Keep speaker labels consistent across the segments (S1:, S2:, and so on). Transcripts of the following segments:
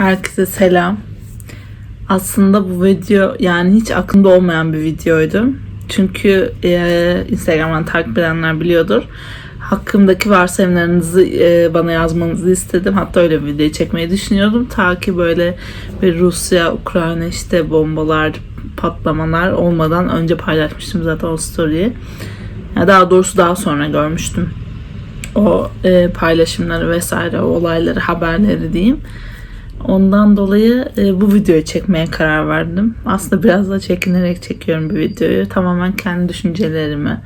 S1: Herkese selam. Aslında bu video yani hiç aklımda olmayan bir videoydu. Çünkü e, Instagram'dan takip edenler biliyordur. Hakkımdaki varsayımlarınızı e, bana yazmanızı istedim. Hatta öyle bir video çekmeyi düşünüyordum. Ta ki böyle bir Rusya, Ukrayna işte bombalar, patlamalar olmadan önce paylaşmıştım zaten o story'i. Ya daha doğrusu daha sonra görmüştüm o e, paylaşımları vesaire o olayları haberleri diyeyim. Ondan dolayı e, bu videoyu çekmeye karar verdim. Aslında biraz da çekinerek çekiyorum bu videoyu. Tamamen kendi düşüncelerimi.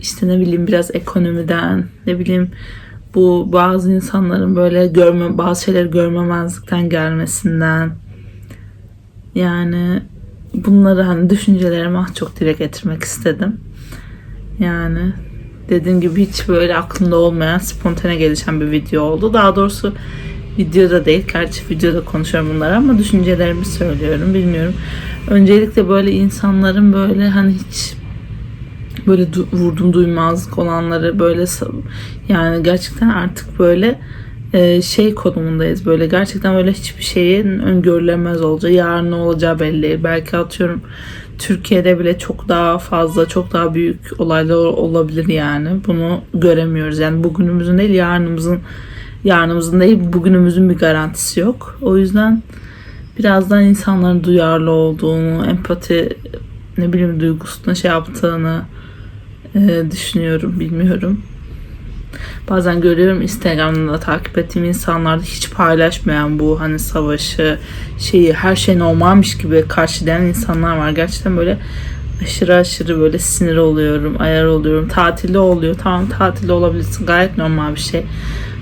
S1: İşte ne bileyim biraz ekonomiden, ne bileyim bu bazı insanların böyle görme bazı şeyleri görmemezlikten gelmesinden yani bunları hani düşüncelerime az çok dile getirmek istedim. Yani dediğim gibi hiç böyle aklımda olmayan spontane gelişen bir video oldu. Daha doğrusu videoda değil. Gerçi videoda konuşuyorum bunları ama düşüncelerimi söylüyorum. Bilmiyorum. Öncelikle böyle insanların böyle hani hiç böyle du- vurdum duymazlık olanları böyle yani gerçekten artık böyle e, şey konumundayız böyle gerçekten böyle hiçbir şeyin öngörülemez olacağı yarın ne olacağı belli belki atıyorum Türkiye'de bile çok daha fazla çok daha büyük olaylar olabilir yani bunu göremiyoruz yani bugünümüzün değil yarınımızın yarınımızın değil bugünümüzün bir garantisi yok o yüzden birazdan insanların duyarlı olduğunu empati ne bileyim duygusuna şey yaptığını e, düşünüyorum bilmiyorum Bazen görüyorum Instagram'da da takip ettiğim insanlarda hiç paylaşmayan bu hani savaşı şeyi her şey normalmiş gibi karşılayan insanlar var. Gerçekten böyle aşırı aşırı böyle sinir oluyorum, ayar oluyorum. Tatilde oluyor. Tamam tatilde olabilirsin. Gayet normal bir şey.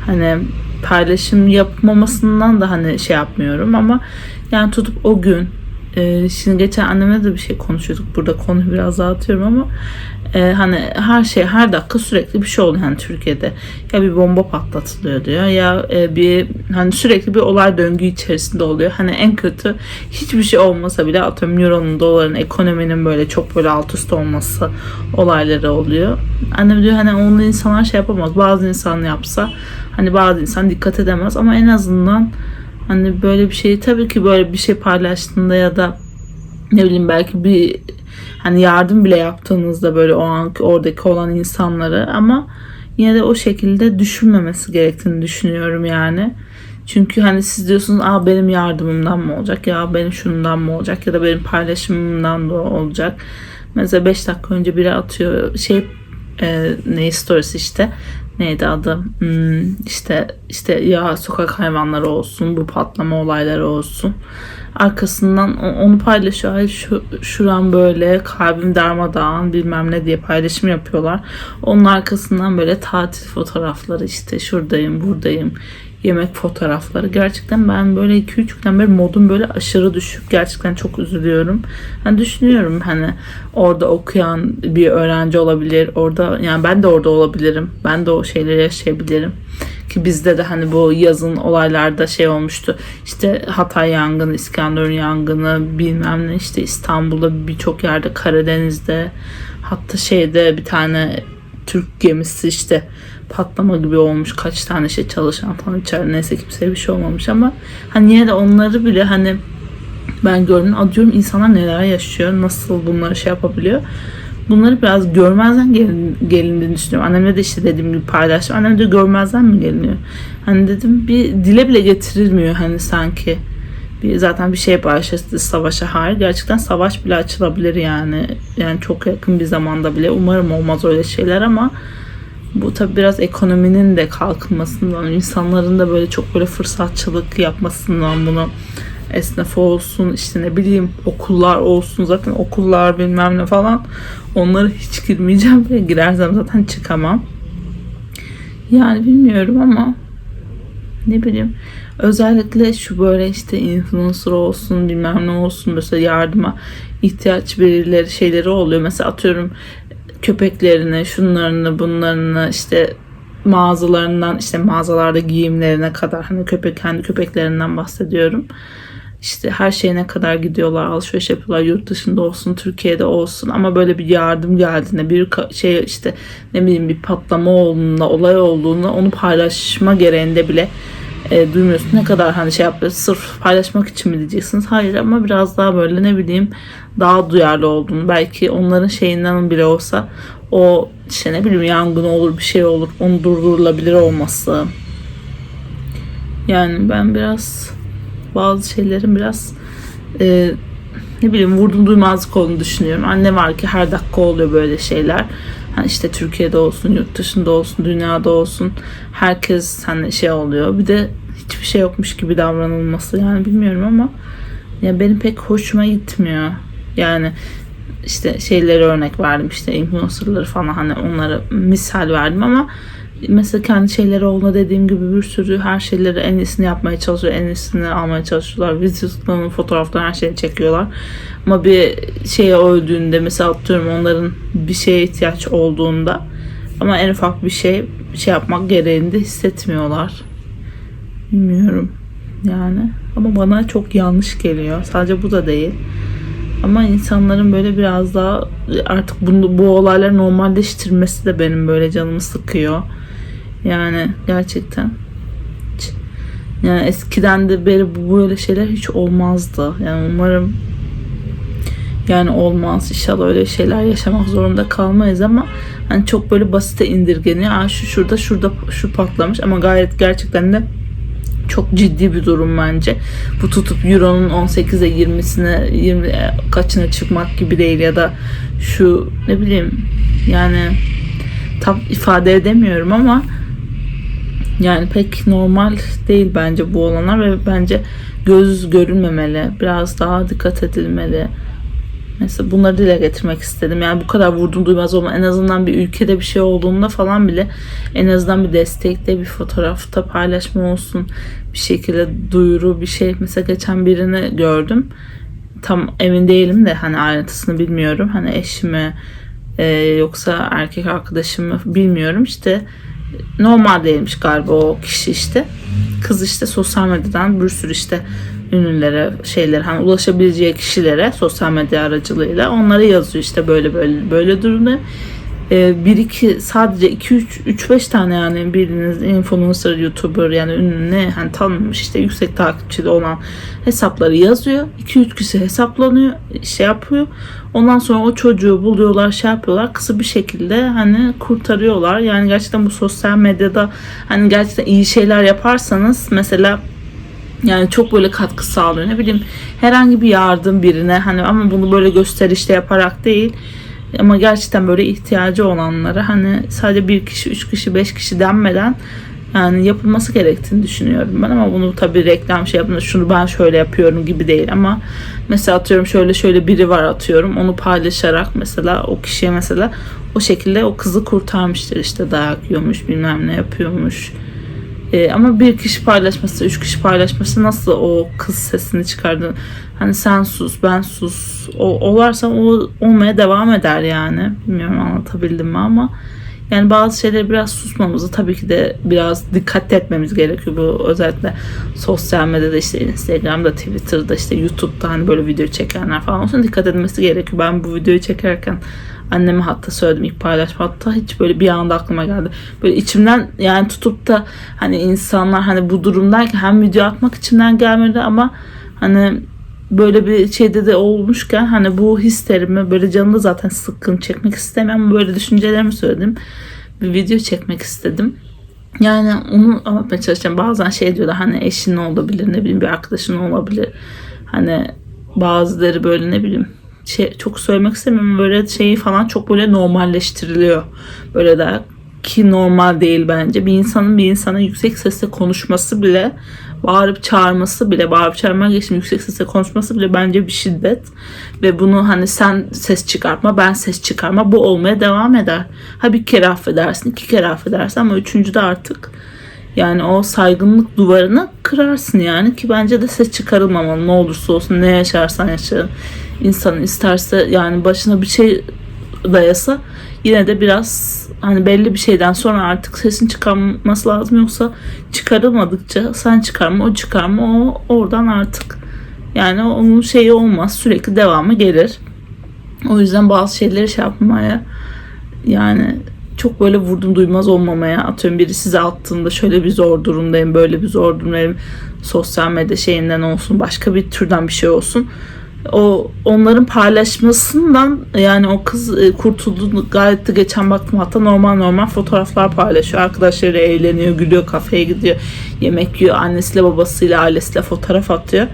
S1: Hani paylaşım yapmamasından da hani şey yapmıyorum ama yani tutup o gün e, şimdi geçen annemle de bir şey konuşuyorduk. Burada konuyu biraz dağıtıyorum ama e, hani her şey her dakika sürekli bir şey oluyor hani Türkiye'de. Ya bir bomba patlatılıyor diyor ya e, bir hani sürekli bir olay döngü içerisinde oluyor. Hani en kötü hiçbir şey olmasa bile atıyorum euronun, doların, ekonominin böyle çok böyle alt üst olması olayları oluyor. Annem diyor hani onu insanlar şey yapamaz. Bazı insan yapsa hani bazı insan dikkat edemez ama en azından hani böyle bir şeyi tabii ki böyle bir şey paylaştığında ya da ne bileyim belki bir hani yardım bile yaptığınızda böyle o anki oradaki olan insanları ama yine de o şekilde düşünmemesi gerektiğini düşünüyorum yani. Çünkü hani siz diyorsunuz Aa, benim yardımımdan mı olacak ya benim şundan mı olacak ya da benim paylaşımımdan da olacak. Mesela 5 dakika önce biri atıyor şey e, ne stories işte neydi adı? Hmm, işte işte ya sokak hayvanları olsun bu patlama olayları olsun. Arkasından onu paylaşıyor. Ay şu şuran böyle kalbim darmadağın bilmem ne diye paylaşım yapıyorlar. Onun arkasından böyle tatil fotoğrafları işte şuradayım buradayım yemek fotoğrafları. Gerçekten ben böyle 2-3 günden beri modum böyle aşırı düşük. Gerçekten çok üzülüyorum. Hani düşünüyorum hani orada okuyan bir öğrenci olabilir. Orada yani ben de orada olabilirim. Ben de o şeyleri yaşayabilirim. Ki bizde de hani bu yazın olaylarda şey olmuştu. İşte Hatay yangını, İskenderun yangını, bilmem ne işte İstanbul'da birçok yerde Karadeniz'de hatta şeyde bir tane Türk gemisi işte patlama gibi olmuş. Kaç tane şey çalışan falan içeride. Neyse kimseye bir şey olmamış ama hani yine de onları bile hani ben gördüm. Adıyorum insanlar neler yaşıyor. Nasıl bunları şey yapabiliyor. Bunları biraz görmezden gelin, gelindiğini düşünüyorum. Annemle de işte dediğim gibi paylaştım. Annem de görmezden mi geliniyor? Hani dedim bir dile bile getirilmiyor hani sanki. Bir, zaten bir şey başladı savaşa hayır. Gerçekten savaş bile açılabilir yani. Yani çok yakın bir zamanda bile. Umarım olmaz öyle şeyler ama bu tabi biraz ekonominin de kalkınmasından, insanların da böyle çok böyle fırsatçılık yapmasından bunu esnaf olsun işte ne bileyim okullar olsun zaten okullar bilmem ne falan onlara hiç girmeyeceğim ve girersem zaten çıkamam. Yani bilmiyorum ama ne bileyim özellikle şu böyle işte influencer olsun bilmem ne olsun mesela yardıma ihtiyaç birileri şeyleri oluyor. Mesela atıyorum köpeklerini, şunlarını, bunlarını işte mağazalarından işte mağazalarda giyimlerine kadar hani köpek kendi köpeklerinden bahsediyorum. İşte her şeyine kadar gidiyorlar, alışveriş yapıyorlar yurt dışında olsun, Türkiye'de olsun ama böyle bir yardım geldiğinde bir şey işte ne bileyim bir patlama olduğunda, olay olduğunda onu paylaşma gereğinde bile e, duymuyorsun. Ne kadar hani şey yapıyor sırf paylaşmak için mi diyeceksiniz? Hayır ama biraz daha böyle ne bileyim daha duyarlı olduğunu belki onların şeyinden bile olsa o işte ne bileyim yangın olur bir şey olur onu durdurulabilir olması. Yani ben biraz bazı şeylerin biraz e, ne bileyim vurdum duymazlık olduğunu düşünüyorum. Anne var ki her dakika oluyor böyle şeyler. Hani işte Türkiye'de olsun, yurt dışında olsun, dünyada olsun herkes hani şey oluyor. Bir de hiçbir şey yokmuş gibi davranılması yani bilmiyorum ama ya benim pek hoşuma gitmiyor. Yani işte şeyleri örnek verdim işte influencerları falan hani onları misal verdim ama mesela kendi şeyleri olduğunda dediğim gibi bir sürü her şeyleri en iyisini yapmaya çalışıyor. En iyisini almaya çalışıyorlar. Videolarını, fotoğraflarını her şeyi çekiyorlar. Ama bir şeye öldüğünde mesela atıyorum onların bir şeye ihtiyaç olduğunda ama en ufak bir şey şey yapmak gereğinde hissetmiyorlar. Bilmiyorum yani. Ama bana çok yanlış geliyor. Sadece bu da değil. Ama insanların böyle biraz daha artık bunu, bu olayları normalleştirmesi de benim böyle canımı sıkıyor. Yani gerçekten. Yani eskiden de bu böyle şeyler hiç olmazdı. Yani umarım yani olmaz. İnşallah öyle şeyler yaşamak zorunda kalmayız ama hani çok böyle basite indirgeniyor. Aa, şu şurada şurada şu patlamış ama gayet gerçekten de çok ciddi bir durum bence. Bu tutup Euro'nun 18'e 20'sine 20 e, kaçına çıkmak gibi değil ya da şu ne bileyim yani tam ifade edemiyorum ama yani pek normal değil bence bu olanlar ve bence göz görünmemeli. Biraz daha dikkat edilmeli. Mesela bunları dile getirmek istedim. Yani bu kadar vurdum duymaz olma. En azından bir ülkede bir şey olduğunda falan bile en azından bir destekte bir fotoğrafta paylaşma olsun. Bir şekilde duyuru bir şey. Mesela geçen birini gördüm. Tam emin değilim de hani ayrıntısını bilmiyorum. Hani eşimi e, yoksa erkek arkadaşımı bilmiyorum. İşte normal değilmiş galiba o kişi işte. Kız işte sosyal medyadan bir sürü işte ünlülere şeyler hani ulaşabileceği kişilere sosyal medya aracılığıyla onlara yazıyor işte böyle böyle böyle durumda. Ee, bir iki sadece 2 3 3 5 tane yani bildiğiniz influencer, youtuber yani ünlü ne hani tanınmış işte yüksek takipçili olan hesapları yazıyor. 2 3 kişi hesaplanıyor, şey yapıyor. Ondan sonra o çocuğu buluyorlar, şey yapıyorlar. Kızı bir şekilde hani kurtarıyorlar. Yani gerçekten bu sosyal medyada hani gerçekten iyi şeyler yaparsanız mesela yani çok böyle katkı sağlıyor. Ne bileyim herhangi bir yardım birine hani ama bunu böyle gösterişte yaparak değil ama gerçekten böyle ihtiyacı olanlara hani sadece bir kişi, üç kişi, beş kişi denmeden yani yapılması gerektiğini düşünüyorum ben. Ama bunu tabii reklam şey yapın şunu ben şöyle yapıyorum gibi değil. Ama mesela atıyorum şöyle şöyle biri var atıyorum. Onu paylaşarak mesela o kişiye mesela o şekilde o kızı kurtarmıştır. İşte dayak yiyormuş bilmem ne yapıyormuş. Ee, ama bir kişi paylaşması, üç kişi paylaşması nasıl o kız sesini çıkardı? Hani sen sus, ben sus. O, o varsa o olmaya devam eder yani. Bilmiyorum anlatabildim mi ama yani bazı şeyleri biraz susmamızı tabii ki de biraz dikkat etmemiz gerekiyor. Bu özellikle sosyal medyada işte Instagram'da, Twitter'da işte YouTube'da hani böyle video çekenler falan olsun dikkat edilmesi gerekiyor. Ben bu videoyu çekerken anneme hatta söyledim ilk paylaşma hatta hiç böyle bir anda aklıma geldi. Böyle içimden yani tutup da hani insanlar hani bu durumdayken hem video atmak içimden gelmedi ama hani böyle bir şeyde de olmuşken hani bu hislerimi böyle canımda zaten sıkkın çekmek istemem böyle düşüncelerimi söyledim. Bir video çekmek istedim. Yani onu anlatmaya çalışacağım. Bazen şey diyorlar hani eşin olabilir ne bileyim bir arkadaşın olabilir. Hani bazıları böyle ne bileyim şey çok söylemek istemiyorum böyle şeyi falan çok böyle normalleştiriliyor. Böyle de ki normal değil bence. Bir insanın bir insana yüksek sesle konuşması bile bağırıp çağırması bile bağırıp çağırma geçtim yüksek sesle konuşması bile bence bir şiddet. Ve bunu hani sen ses çıkartma ben ses çıkarma bu olmaya devam eder. Ha bir kere affedersin iki kere affedersin ama üçüncüde artık. Yani o saygınlık duvarını kırarsın yani ki bence de ses çıkarılmamalı. Ne olursa olsun ne yaşarsan yaşa. İnsan isterse yani başına bir şey dayasa yine de biraz hani belli bir şeyden sonra artık sesin çıkarması lazım. Yoksa çıkarılmadıkça sen çıkarma o çıkarma o oradan artık. Yani onun şeyi olmaz sürekli devamı gelir. O yüzden bazı şeyleri şey yapmaya yani çok böyle vurdum duymaz olmamaya atıyorum biri size attığında şöyle bir zor durumdayım böyle bir zor durumdayım sosyal medya şeyinden olsun başka bir türden bir şey olsun o onların paylaşmasından yani o kız e, kurtuldu. Gayet de geçen baktım hatta normal normal fotoğraflar paylaşıyor. Arkadaşları eğleniyor gülüyor kafeye gidiyor yemek yiyor annesiyle babasıyla ailesiyle fotoğraf atıyor.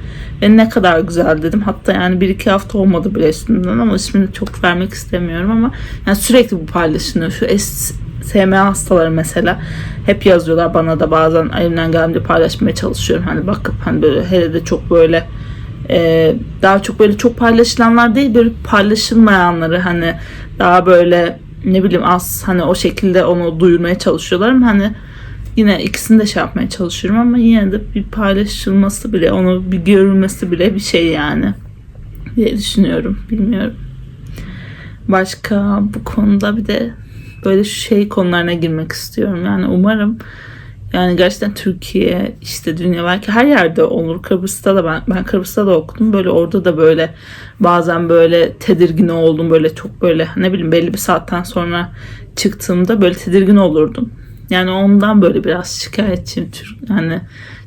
S1: Ve ne kadar güzel dedim. Hatta yani bir iki hafta olmadı bile üstünden ama ismini çok vermek istemiyorum ama yani sürekli bu paylaşılıyor. Şu es SMA hastaları mesela hep yazıyorlar bana da bazen elimden geldiğince paylaşmaya çalışıyorum. Hani bakıp hani böyle hele de çok böyle e, daha çok böyle çok paylaşılanlar değil böyle paylaşılmayanları hani daha böyle ne bileyim az hani o şekilde onu duyurmaya çalışıyorlar ama hani yine ikisini de şey yapmaya çalışıyorum ama yine de bir paylaşılması bile onu bir görülmesi bile bir şey yani diye düşünüyorum. Bilmiyorum. Başka bu konuda bir de böyle şey konularına girmek istiyorum. Yani umarım yani gerçekten Türkiye işte dünya belki her yerde olur. Kıbrıs'ta da ben ben Kıbrıs'ta da okudum. Böyle orada da böyle bazen böyle tedirgin oldum. Böyle çok böyle ne bileyim belli bir saatten sonra çıktığımda böyle tedirgin olurdum. Yani ondan böyle biraz şikayetçiyim. Yani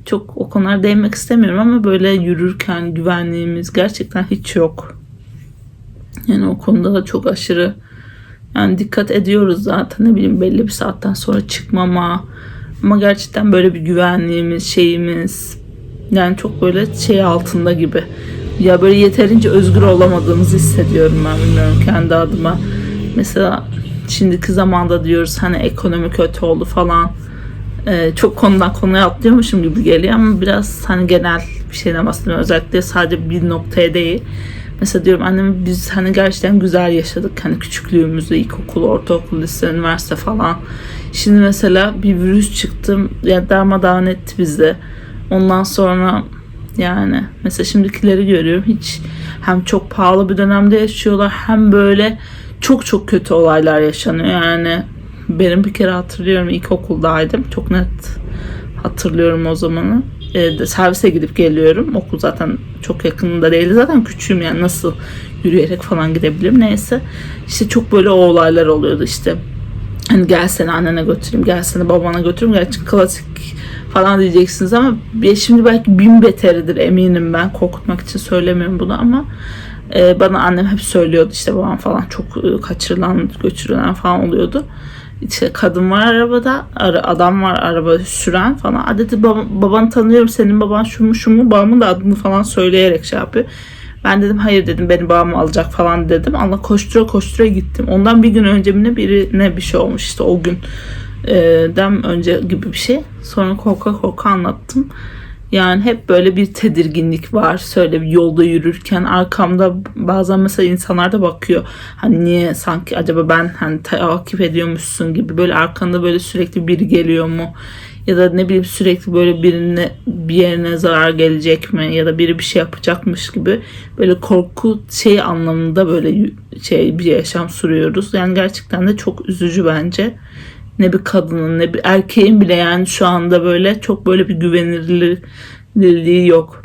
S1: çok o konulara değinmek istemiyorum ama böyle yürürken güvenliğimiz gerçekten hiç yok. Yani o konuda da çok aşırı yani dikkat ediyoruz zaten ne bileyim belli bir saatten sonra çıkmama, ama gerçekten böyle bir güvenliğimiz, şeyimiz yani çok böyle şey altında gibi. Ya böyle yeterince özgür olamadığımızı hissediyorum ben bilmiyorum kendi adıma. Mesela şimdiki zamanda diyoruz hani ekonomi kötü oldu falan. Ee, çok konudan konuya atlıyormuşum gibi geliyor ama biraz hani genel bir şeyden bahsediyorum. Özellikle sadece bir noktaya değil. Mesela diyorum annem biz hani gerçekten güzel yaşadık. Hani küçüklüğümüzü, ilkokul, ortaokul, lise, üniversite falan. Şimdi mesela bir virüs çıktı. Ya darmadağın etti bizi. Ondan sonra yani mesela şimdikileri görüyorum. Hiç hem çok pahalı bir dönemde yaşıyorlar hem böyle çok çok kötü olaylar yaşanıyor. Yani benim bir kere hatırlıyorum ilkokuldaydım. Çok net hatırlıyorum o zamanı e, servise gidip geliyorum. Okul zaten çok yakınında değil. Zaten küçüğüm yani nasıl yürüyerek falan gidebilirim. Neyse işte çok böyle o olaylar oluyordu işte. Hani gel seni annene götüreyim, gel seni babana götüreyim. Gerçi klasik falan diyeceksiniz ama şimdi belki bin beteridir eminim ben. Korkutmak için söylemiyorum bunu ama e, bana annem hep söylüyordu işte babam falan çok e, kaçırılan, götürülen falan oluyordu işte kadın var arabada, adam var araba süren falan. Adeti baba, babanı tanıyorum senin baban şu mu şu mu babamın da adını falan söyleyerek şey yapıyor. Ben dedim hayır dedim beni babam alacak falan dedim. Allah koştura koştura gittim. Ondan bir gün önce mi ne birine bir şey olmuş işte o gün dem önce gibi bir şey. Sonra korka korka anlattım. Yani hep böyle bir tedirginlik var. Söyle bir yolda yürürken arkamda bazen mesela insanlar da bakıyor. Hani niye sanki acaba ben hani takip ediyormuşsun gibi böyle arkanda böyle sürekli biri geliyor mu? Ya da ne bileyim sürekli böyle birine bir yerine zarar gelecek mi? Ya da biri bir şey yapacakmış gibi böyle korku şey anlamında böyle şey bir yaşam sürüyoruz. Yani gerçekten de çok üzücü bence ne bir kadının ne bir erkeğin bile yani şu anda böyle çok böyle bir güvenilirliği yok.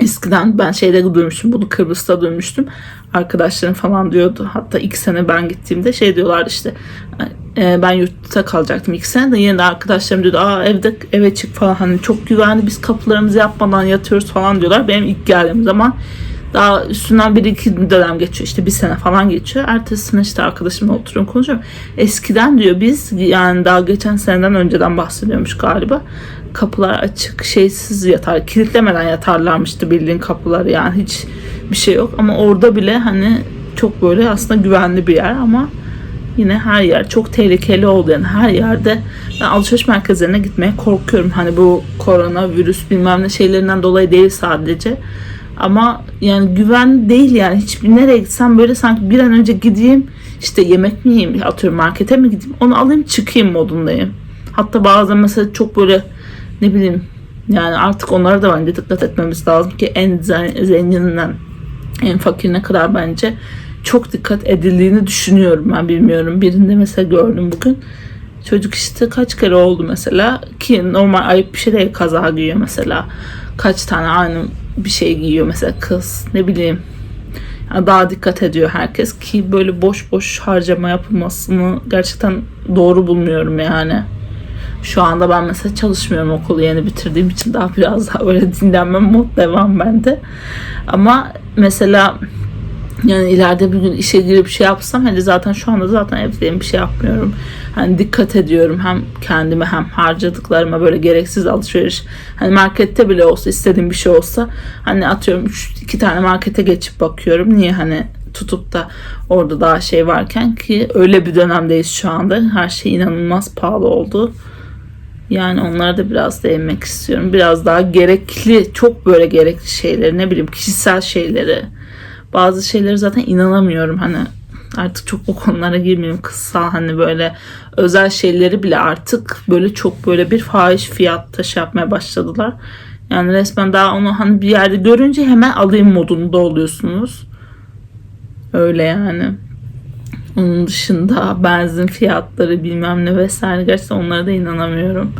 S1: Eskiden ben şeyde duymuştum bunu Kıbrıs'ta duymuştum. Arkadaşlarım falan diyordu. Hatta ilk sene ben gittiğimde şey diyorlar işte e, ben yurtta kalacaktım ilk sene de yine de arkadaşlarım diyordu aa evde eve çık falan hani çok güvenli biz kapılarımızı yapmadan yatıyoruz falan diyorlar. Benim ilk geldiğim zaman daha üstünden bir iki dönem geçiyor işte bir sene falan geçiyor. Ertesi işte arkadaşımla oturuyorum konuşuyorum. Eskiden diyor biz yani daha geçen seneden önceden bahsediyormuş galiba. Kapılar açık şeysiz yatar kilitlemeden yatarlarmıştı bildiğin kapıları yani hiç bir şey yok. Ama orada bile hani çok böyle aslında güvenli bir yer ama yine her yer çok tehlikeli oldu yani her yerde ben alışveriş merkezlerine gitmeye korkuyorum. Hani bu korona virüs bilmem ne şeylerinden dolayı değil sadece ama yani güven değil yani. Hiçbir nereye gitsem böyle sanki bir an önce gideyim işte yemek mi yiyeyim atıyorum markete mi gideyim onu alayım çıkayım modundayım. Hatta bazen mesela çok böyle ne bileyim yani artık onlara da bence dikkat etmemiz lazım ki en zengininden en fakirine kadar bence çok dikkat edildiğini düşünüyorum ben bilmiyorum. Birinde mesela gördüm bugün. Çocuk işte kaç kere oldu mesela ki normal ayıp bir şey değil kaza giyiyor mesela. Kaç tane aynı bir şey giyiyor mesela kız ne bileyim Yani daha dikkat ediyor herkes ki böyle boş boş harcama yapılmasını gerçekten doğru bulmuyorum yani. Şu anda ben mesela çalışmıyorum okulu yeni bitirdiğim için daha biraz daha böyle dinlenme mod devam bende. Ama mesela yani ileride bir gün işe girip şey yapsam hani zaten şu anda zaten evdeyim bir şey yapmıyorum. Hani dikkat ediyorum hem kendime hem harcadıklarıma böyle gereksiz alışveriş. Hani markette bile olsa istediğim bir şey olsa hani atıyorum 3 iki tane markete geçip bakıyorum. Niye hani tutup da orada daha şey varken ki öyle bir dönemdeyiz şu anda. Her şey inanılmaz pahalı oldu. Yani onlara da biraz değinmek istiyorum. Biraz daha gerekli, çok böyle gerekli şeyleri, ne bileyim kişisel şeyleri. Bazı şeyleri zaten inanamıyorum. Hani artık çok o konulara girmeyeyim. Kısa hani böyle özel şeyleri bile artık böyle çok böyle bir fahiş fiyatta şey yapmaya başladılar. Yani resmen daha onu hani bir yerde görünce hemen alayım modunda oluyorsunuz. Öyle yani. Onun dışında benzin fiyatları bilmem ne vesaire gerçekten onlara da inanamıyorum.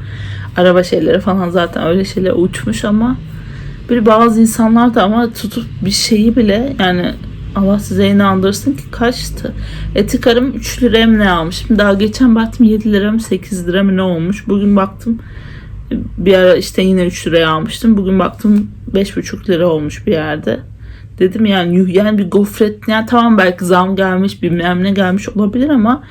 S1: Araba şeyleri falan zaten öyle şeyler uçmuş ama bir bazı insanlar da ama tutup bir şeyi bile yani Allah size inandırsın ki kaçtı. Etikarım 3 liraya mı ne almışım? Daha geçen baktım 7 lira mı 8 lira mı ne olmuş. Bugün baktım bir ara işte yine 3 liraya almıştım. Bugün baktım 5,5 lira olmuş bir yerde. Dedim yani yani bir gofret yani tamam belki zam gelmiş bilmem ne gelmiş olabilir ama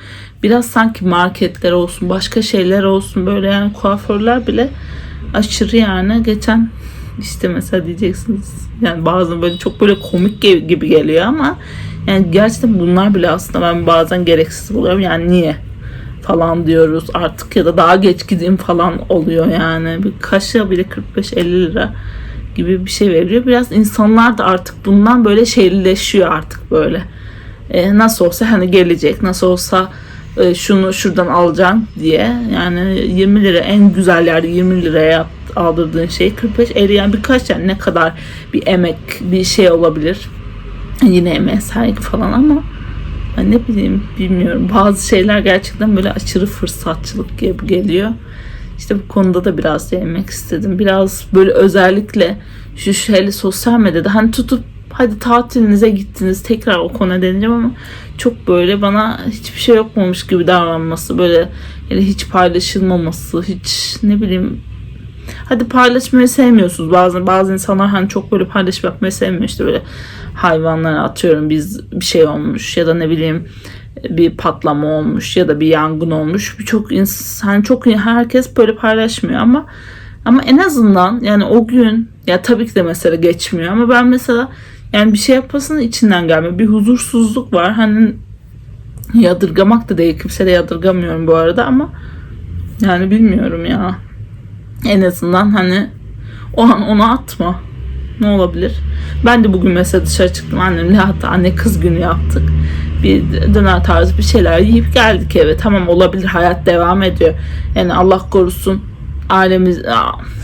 S1: biraz sanki marketler olsun başka şeyler olsun böyle yani kuaförler bile aşırı yani geçen işte mesela diyeceksiniz yani bazen böyle çok böyle komik gibi geliyor ama yani gerçekten bunlar bile aslında ben bazen gereksiz buluyorum yani niye falan diyoruz artık ya da daha geç gideyim falan oluyor yani bir kaşığı bile 45-50 lira gibi bir şey veriyor. Biraz insanlar da artık bundan böyle şeyleşiyor artık böyle. E, nasıl olsa hani gelecek, nasıl olsa e, şunu şuradan alacağım diye. Yani 20 lira en güzel yerde 20 liraya aldırdığın şey 45 50 yani birkaç yani ne kadar bir emek bir şey olabilir. Yine emeğe saygı falan ama ben ne bileyim bilmiyorum. Bazı şeyler gerçekten böyle aşırı fırsatçılık gibi geliyor. İşte bu konuda da biraz değinmek istedim. Biraz böyle özellikle şu şöyle sosyal medyada hani tutup hadi tatilinize gittiniz tekrar o konuya deneyeceğim ama çok böyle bana hiçbir şey yokmamış gibi davranması böyle yani hiç paylaşılmaması hiç ne bileyim hadi paylaşmayı sevmiyorsunuz bazı bazı insanlar hani çok böyle paylaşım yapmayı sevmiyor işte böyle hayvanlara atıyorum biz bir şey olmuş ya da ne bileyim bir patlama olmuş ya da bir yangın olmuş. Birçok insan çok herkes böyle paylaşmıyor ama ama en azından yani o gün ya tabii ki de mesela geçmiyor ama ben mesela yani bir şey yapmasının içinden gelmiyor. Bir huzursuzluk var. Hani yadırgamak da değil. Kimse de yadırgamıyorum bu arada ama yani bilmiyorum ya. En azından hani o an onu atma. Ne olabilir? Ben de bugün mesela dışarı çıktım annemle hatta anne kız günü yaptık bir döner tarzı bir şeyler yiyip geldik eve. Tamam olabilir hayat devam ediyor. Yani Allah korusun ailemiz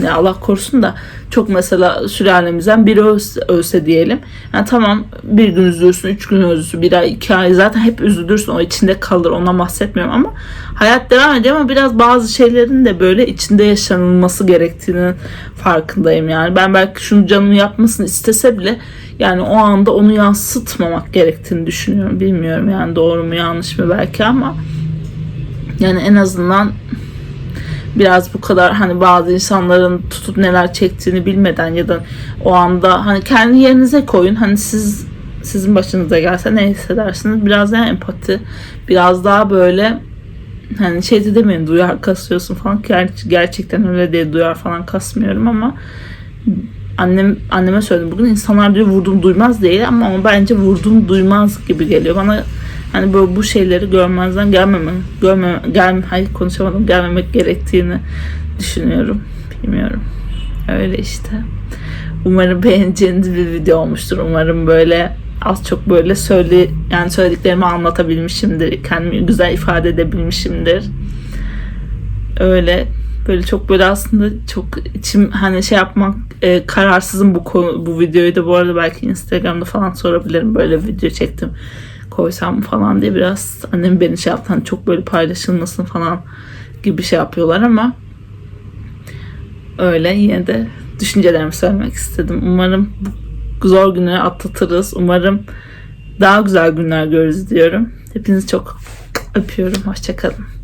S1: ya Allah korusun da çok mesela sülalemizden biri ölse, ölse diyelim. Yani tamam bir gün üzülürsün, üç gün üzülürsün, bir ay, iki ay zaten hep üzülürsün. O içinde kalır. Ona bahsetmiyorum ama hayat devam ediyor ama biraz bazı şeylerin de böyle içinde yaşanılması gerektiğinin farkındayım yani. Ben belki şunu canımı yapmasını istese bile yani o anda onu yansıtmamak gerektiğini düşünüyorum. Bilmiyorum yani doğru mu yanlış mı belki ama yani en azından biraz bu kadar hani bazı insanların tutup neler çektiğini bilmeden ya da o anda hani kendi yerinize koyun. Hani siz sizin başınıza gelse ne hissedersiniz? Biraz daha empati, biraz daha böyle hani şey de demeyin duyar kasıyorsun falan. Ger- gerçekten öyle değil duyar falan kasmıyorum ama annem anneme söyledim bugün insanlar diyor vurdum duymaz değil ama, ama bence vurdum duymaz gibi geliyor bana hani böyle bu şeyleri görmezden gelmeme görmeme gel hayır konuşamadım gelmemek gerektiğini düşünüyorum. Bilmiyorum. Öyle işte. Umarım beğeneceğiniz bir video olmuştur. Umarım böyle az çok böyle söyle yani söylediklerimi anlatabilmişimdir. Kendimi güzel ifade edebilmişimdir. Öyle. Böyle çok böyle aslında çok içim hani şey yapmak e, kararsızım bu konu, bu videoyu da. Bu arada belki Instagram'da falan sorabilirim. Böyle video çektim koysam falan diye biraz annem beni şey yaptı hani çok böyle paylaşılmasın falan gibi şey yapıyorlar ama öyle yine de düşüncelerimi söylemek istedim. Umarım bu zor günleri atlatırız. Umarım daha güzel günler görürüz diyorum. Hepinizi çok öpüyorum. Hoşçakalın.